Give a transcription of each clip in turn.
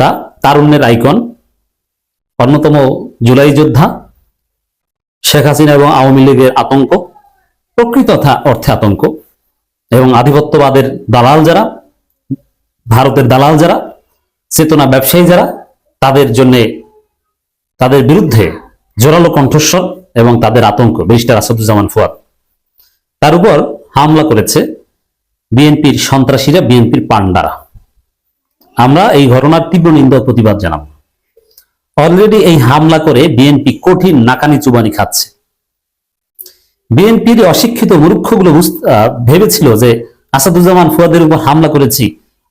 নেতা, তারুণ্যের আইকন, অন্যতম জুলাই যোদ্ধা, শেখ হাসিনা এবং আওয়ামী লীগের আতঙ্ক, প্রকৃত অর্থে আতঙ্ক, এবং আধিপত্যবাদের দালাল যারা, ভারতের দালাল যারা, চেতনা ব্যবসায়ী যারা, তাদের জন্য তাদের বিরুদ্ধে জোরালো কণ্ঠস্বর এবং তাদের আতঙ্ক। ব্যারিস্টার আসাদুজ্জামান ফুয়াদ। তার উপর হামলা করেছে বিএনপির সন্ত্রাসীরা, বিএনপির পান্ডারা আমরা এই ঘটনার তীব্র নিন্দা প্রতিবাদ জানাব। অলরেডি এই হামলা করে বিএনপি কঠিন নাকানি চুবানি খাচ্ছে। বিএনপির অশিক্ষিত মূর্খগুলো ভেবেছিল যে আসাদুজ্জামান ফুয়াদের উপর হামলা করেছি,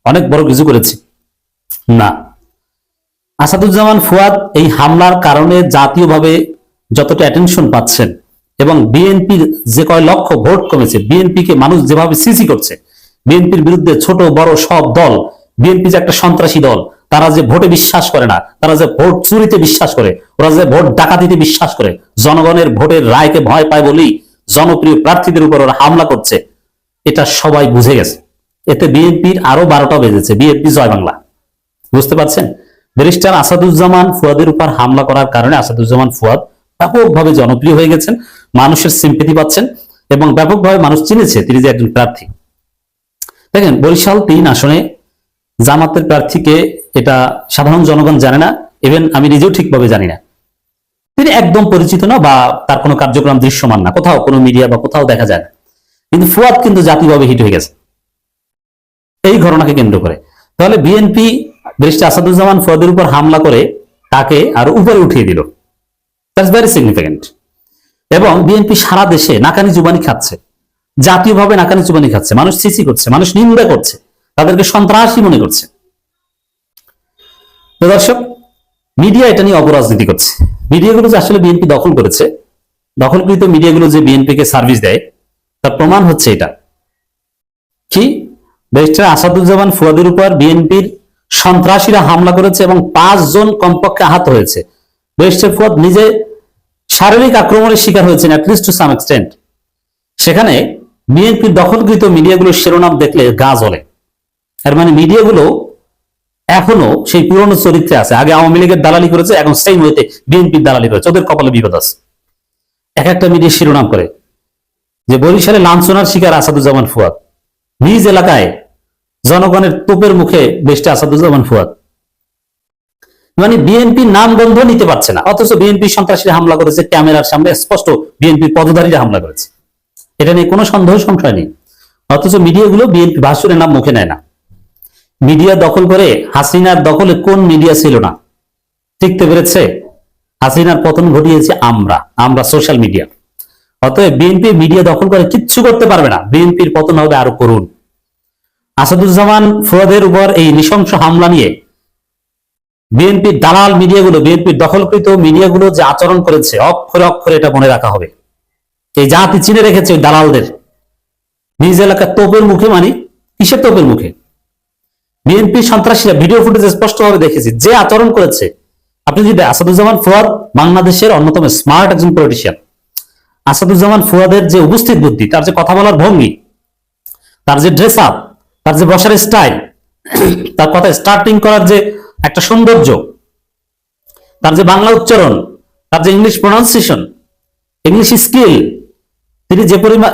অনেক বড় কিছু করেছি। না। আসাদুজ্জামান ফুয়াদ এই হামলার কারণে জাতীয়ভাবে যতটা অ্যাটেনশন পাচ্ছেন এবং বিএনপির যে কয় লক্ষ ভোট কমেছে বিএনপিকে মানুষ যেভাবে সিসি করছে বিএনপির বিরুদ্ধে ছোট, বড় সব দল বিএনপি যে একটা সন্ত্রাসী দল, তারা যে ভোটে বিশ্বাস করে না, তারা যে ভোট চুরিতে বিশ্বাস করে, ওরা যে ভোট ডাকাতিতে বিশ্বাস করে, জনগণের ভোটের রায়কে ভয় পায় বলেই জনপ্রিয় প্রার্থীদের উপর ওরা হামলা করছে, এটা সবাই বুঝে গেছে। এতে বিএনপির আরও বারোটা বেজেছে, বিএনপি জয় বাংলা। বুঝতে পারছেন? ব্যারিস্টার আসাদুজ্জামান ফুয়াদের উপর হামলা করার কারণে আসাদুজ্জামান ফুয়াদ ব্যাপকভাবে জনপ্রিয় হয়ে গেছেন, মানুষের সিম্পেথি পাচ্ছেন এবং ব্যাপকভাবে মানুষ চিনেছে, তিনি যে একজন প্রার্থী। দেখেন, বরিশাল তিন আসনে জামাতের প্রার্থীকে এটা সাধারণ জনগণ জানে না ইভেন আমি নিজেও ঠিকভাবে জানি না। তিনি একদম পরিচিত না বা তার কোনো কার্যক্রম দৃশ্যমান না, কোথাও কোনো মিডিয়া বা কোথাও দেখা যায় না। কিন্তু ফুয়াদ কিন্তু জাতীয়ভাবে হিট হয়ে গেছে। এই ঘটনাকে কেন্দ্র করে। তাহলে বিএনপি ব্যারিস্টার আসাদুজ্জামান ফুয়াদের উপর হামলা করে তাকে আরও উপরে উঠিয়ে দিল। দ্যাটস ভেরি সিগনিফিকেন্ট এবং বিএনপি সারা দেশে নাকানি জুবানি খাচ্ছে। জাতীয়ভাবে নাকানি জুবানি খাচ্ছে। মানুষ সিসি করছে, মানুষ নিন্দা করছে। তাদেরকে সন্ত্রাসী মনে করছে। দর্শক, মিডিয়া এটা নিয়ে অপরাজনীতি করছে। মিডিয়াগুলো যে আসলে বিএনপি দখল করেছে, দখলকৃত মিডিয়াগুলো যে বিএনপিকে সার্ভিস দেয়, তার প্রমাণ হচ্ছে এটা। কি? ব্যারিস্টার আসাদুজ্জামান ফুয়াদের উপর বিএনপির সন্ত্রাসীরা হামলা করেছে এবং পাঁচজন কমপক্ষে আহত হয়েছে। ব্যারিস্টার ফুয়াদ নিজে শারীরিক আক্রমণের শিকার হয়েছেন অ্যাটলিস্ট টু সাম এক্সটেন্ট সেখানে বিএনপির দখলকৃত মিডিয়াগুলোর শিরোনাম দেখলে গা জ্বলে। এর মানে মিডিয়াগুলো এখনও সেই পুরনো চরিত্রে আছে। আগে আওয়ামী লীগের দালালি করেছে, এখন সেই হইতে বিএনপির দালালি করেছে। ওদের কপালে বিপদ আছে। এক একটা মিডিয়া শিরোনাম করে। যে বরিশালে লাঞ্ছনার শিকার আসাদুজ্জামান ফুয়াদ। নিজ এলাকায় জনগণের তোপের মুখে বেশটা আসাদুজ্জামান ফুয়াদ। মানে বিএনপি নাম গন্ধ নিতে পারছে না। অথচ বিএনপি সন্ত্রাসীরা হামলা করেছে, ক্যামেরার সামনে স্পষ্ট বিএনপি পদধারীরা হামলা করেছে। এটা নিয়ে কোনো সন্দেহ সংশয় নেই। অথচ মিডিয়াগুলো বিএনপি ভাষণের নাম মুখে নেয় না। মিডিয়া দখল করে হাসিনার দখলে কোন মিডিয়া ছিল না? টিকতে পেরেছে? হাসিনার পতন ঘটিয়েছে আমরা আমরা সোশ্যাল মিডিয়া অতএব বিএনপি মিডিয়া দখল করে কিচ্ছু করতে পারবে না। বিএনপির পতন হবে আরও করুন আসাদুজ্জামান ফুয়াদের উপর এই নৃশংস হামলা নিয়ে বিএনপির দালাল মিডিয়াগুলো বিএনপির দখলকৃত মিডিয়াগুলো যে আচরণ করেছে, অক্ষরে অক্ষরে এটা মনে রাখা হবে। এই জাতি চিনে রেখেছে দালালদের। নিজ এলাকার তোপের মুখে মানে কিসের তোপের মুখে? বিএনপি সন্ত্রাসীরা ভিডিও ফুটেজে স্পষ্টভাবে দেখেছি, যে আচরণ করেছে। আপনি যদি আসাদুজ্জামান ফুয়াদ বাংলাদেশের অন্যতম স্মার্ট একজন পলিটিশিয়ান আসাদুজ্জামান ফুয়াদের যে উপস্থিত বুদ্ধি, তার যে কথা বলার ভঙ্গি, তার যে ড্রেস আপ তার যে বসার স্টাইল তার কথা স্টার্টিং করার যে একটা সৌন্দর্য, তার যে বাংলা উচ্চারণ, তার যে ইংলিশ প্রনাউন্সিয়েশন ইংলিশ স্কিল তিনি যে পরিমাণ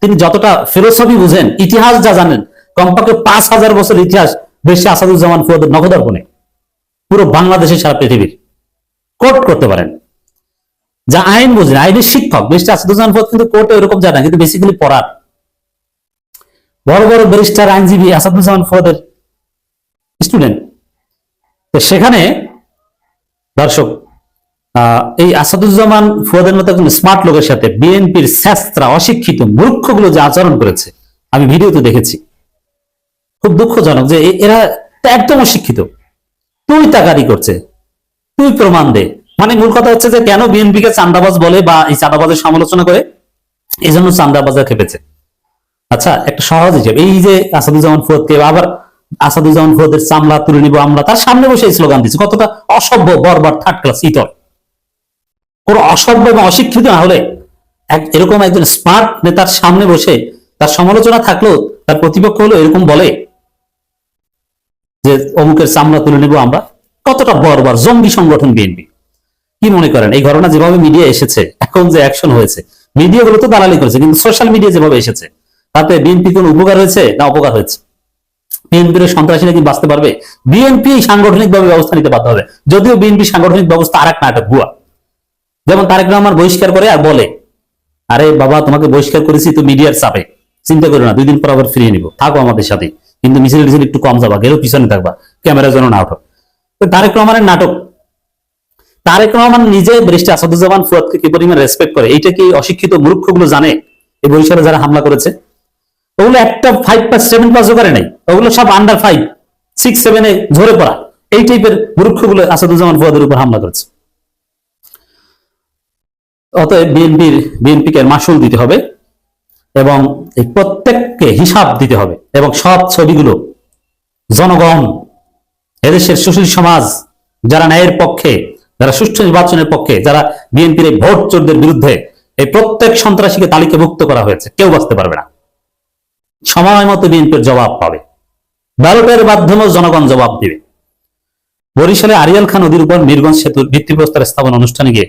তিনি যতটা ফিলোসফি বুঝেন, ইতিহাস যা জানেন কমপক্ষে পাঁচ হাজার বছর ইতিহাস বেশি আসাদুজ্জামান ফুয়াদের নগদর্পণে পুরো বাংলাদেশের সারা পৃথিবীর। কোর্ট করতে পারেন। যা আইন বোঝেন আইনের শিক্ষক বেশি আসাদুজ্জামান ফুয়াদ কিন্তু কোর্টে এরকম জানা কিন্তু বেসিক্যালি পড়ার। বড় বড় ব্যারিস্টার, আইনজীবী আসাদুজ্জামান ফুয়াদের স্টুডেন্ট তো সেখানে দর্শক এই আসাদুজ্জামান ফুয়াদের মতো একজন স্মার্ট লোকের সাথে বিএনপির শাস্ত্রা অশিক্ষিত মূর্খগুলো যে আচরণ করেছে, আমি ভিডিওতে দেখেছি। খুব দুঃখজনক যে এরা একদম অশিক্ষিত। তুই তাকারি করছে। তুই প্রমাণ দে। মানে মূল কথা হচ্ছে যে কেন বিএনপি কে চান্দাবাজ বলে বা এই চাঁদাবাজের সমালোচনা করে? এই জন্য চান্দাবাজরা খেপেছে। আচ্ছা একটা সহজ হিসেবে। এই যে আসাদুজ্জামান ফুয়াদকে আবার আসাদুজ্জামান ফুয়াদের চামড়া তুলে নিব আমরা, তার সামনে বসে এই স্লোগান দিচ্ছে, কতটা অসভ্য বরবার থার্ড ক্লাস ইতর কোন অসভ্য এবং অশিক্ষিত না হলে এরকম একজন স্মার্ট নেতার সামনে বসে তার সমালোচনা থাকলেও তার প্রতিপক্ষ হলো এরকম বলে। যে অমুকের চামড়া তুলে নেব আমরা, কতটা বর্বর জঙ্গি সংগঠন বিএনপি। কি মনে করেন? এই ঘটনা যেভাবে মিডিয়া এসেছে, এখন যে অ্যাকশন হয়েছে মিডিয়াগুলো তো দালালি করেছে, কিন্তু সোশ্যাল মিডিয়া যেভাবে এসেছে, তাতে বিএনপি কোন উপকার হয়েছে না অপকার হয়েছে? বিএনপির সন্ত্রাসীরা কি বাঁচতে পারবে? বিএনপি সাংগঠনিক ভাবে ব্যবস্থা নিতে বাধ্য হবে। যদিও বিএনপি সাংগঠনিক ব্যবস্থা আর এক নাটক ভুয়া। যেমন তারেক রহমান বহিষ্কার করে আর বলে, আরে বাবা, তোমাকে বহিষ্কার করেছি, তো মিডিয়ার চাপে। চিন্তা করো না, দুই দিন পর আবার ফিরিয়ে নিবো। থাকো আমাদের সাথে। কিন্তু মিছিল টিছিল একটু কম যাবা, গেলেও পিছনে থাকবা, ক্যামেরার জন্য না ওঠো তারেক রহমানের নাটক। তারেক রহমান নিজে ব্রিস্টি আসাদুজ্জামান ফুয়াদকে কি পরিমাণ রেসপেক্ট করে? এইটা কি অশিক্ষিত মূর্খগুলো জানে? এই বরিশালে যারা হামলা করেছে। ওগুলো একটা ফাইভ পাস সেভেন পাসও করে নাই। ওগুলো সব আন্ডার ফাইভ সিক্স সেভেনে ঝরে পড়া। এই টাইপের মূর্খগুলো আসাদুজ্জামান ফুয়াদের উপর হামলা করেছে। অতএব বিএনপির বিএনপিকে মাসুল দিতে হবে। এবং এই প্রত্যেককে হিসাব দিতে হবে এবং সব ছবিগুলো জনগণ, এদেশের সুশীল সমাজ, যারা ন্যায়ের পক্ষে, যারা সুষ্ঠু নির্বাচনের পক্ষে, যারা বিএনপির এই ভোট চোরদের বিরুদ্ধে এই প্রত্যেক সন্ত্রাসীকে তালিকাভুক্ত করা হয়েছে, কেউ বাঁচতে পারবে না। সময় মতো বিএনপির জবাব পাবে। ব্যালটের মাধ্যমেও জনগণ জবাব দিবে। বরিশালে আরিয়াল খান নদীর উপর মিরগঞ্জ সেতুর ভিত্তিপ্রস্তর স্থাপন অনুষ্ঠানে গিয়ে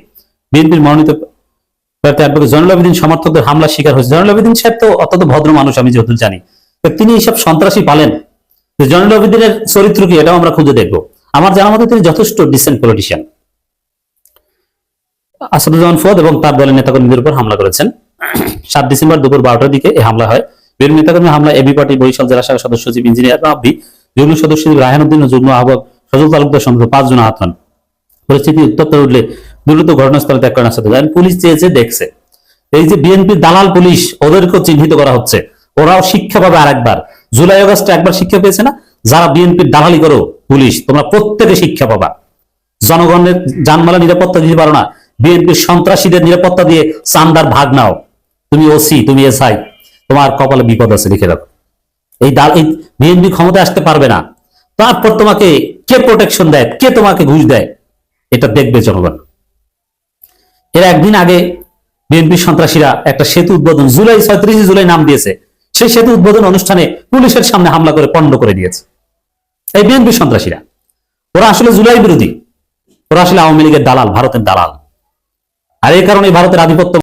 বিএনপির মনোনীত জয়নুল আবেদিন সমর্থকদের হামলার শিকার হয়েছে। জয়নুল আবেদিন সাহেব তো অত্যন্ত ভদ্র মানুষ, আমি যতদূর জানি। তিনি এইসব সন্ত্রাসী পালেন। জয়নুল আবেদিনের চরিত্র কি, এটাও আমরা খুঁজে দেখব। আমার জানা মতে তিনি যথেষ্ট ডিসেন্ট পলিটিশিয়ান আসাদুজ্জামান ফুয়াদ এবং তার দলের নেতাকর্মীদের উপর হামলা করেছেন। সাত ডিসেম্বর দুপুর বারোটার দিকে এই হামলা হয়। বীর নেতাকর্মী হামলা এবি পার্টি বরিশাল জেলা শাখার সদস্য সচিব ইঞ্জিনিয়ার রাব্বি যুগ্ম সদস্য সচিব রায়হানুদ্দিন ও যুগ্ম আহ্বায়ক সজল তালুকদার সঙ্গে পাঁচজন আহত হন। পরিস্থিতি উত্তপ্ত উঠলে দ্রুত ঘটনাস্থলে ত্যাগ করেন আসাদুজ্জামান পুলিশ চেয়েছে, দেখছে। এই যে বিএনপি দালাল পুলিশ, ওদেরকেও চিহ্নিত করা হচ্ছে। ওরাও শিক্ষা পাবে আরেকবার। জুলাই আগস্টে একবার শিক্ষা পেয়েছে না? যারা বিএনপির দালালি করো, পুলিশ, তোমরা প্রত্যেকে শিক্ষা পাবা। জনগণের জানমালা নিরাপত্তা দিতে পারো না। বিএনপির সন্ত্রাসীদের নিরাপত্তা দিয়ে চান্দার ভাগ নাও। তুমি ওসি, তুমি এসআই, তোমার কপালে বিপদ আছে লিখে রাখো। এই দাল, এই বিএনপি ক্ষমতা আসতে পারবে না। তারপর তোমাকে কে প্রোটেকশন দেয়? কে তোমাকে ঘুষ দেয়? এটা দেখবে জনগণ। এর একদিন আগে বিএনপি সন্ত্রাসীরা একটা সেতু উদ্বোধন, জুলাই ছয়ত্রিশে জুলাই নাম দিয়েছে। সেই সেতু উদ্বোধন অনুষ্ঠানে পুলিশের সামনে হামলা করে পণ্ড করে দিয়েছে। এই বিএনপি সন্ত্রাসীরা, ওরা আসলে জুলাই বিরোধী। ওরা আসলে আওয়ামী লীগের দালাল, ভারতের দালাল। আর এই কারণে ভারতের আধিপত্য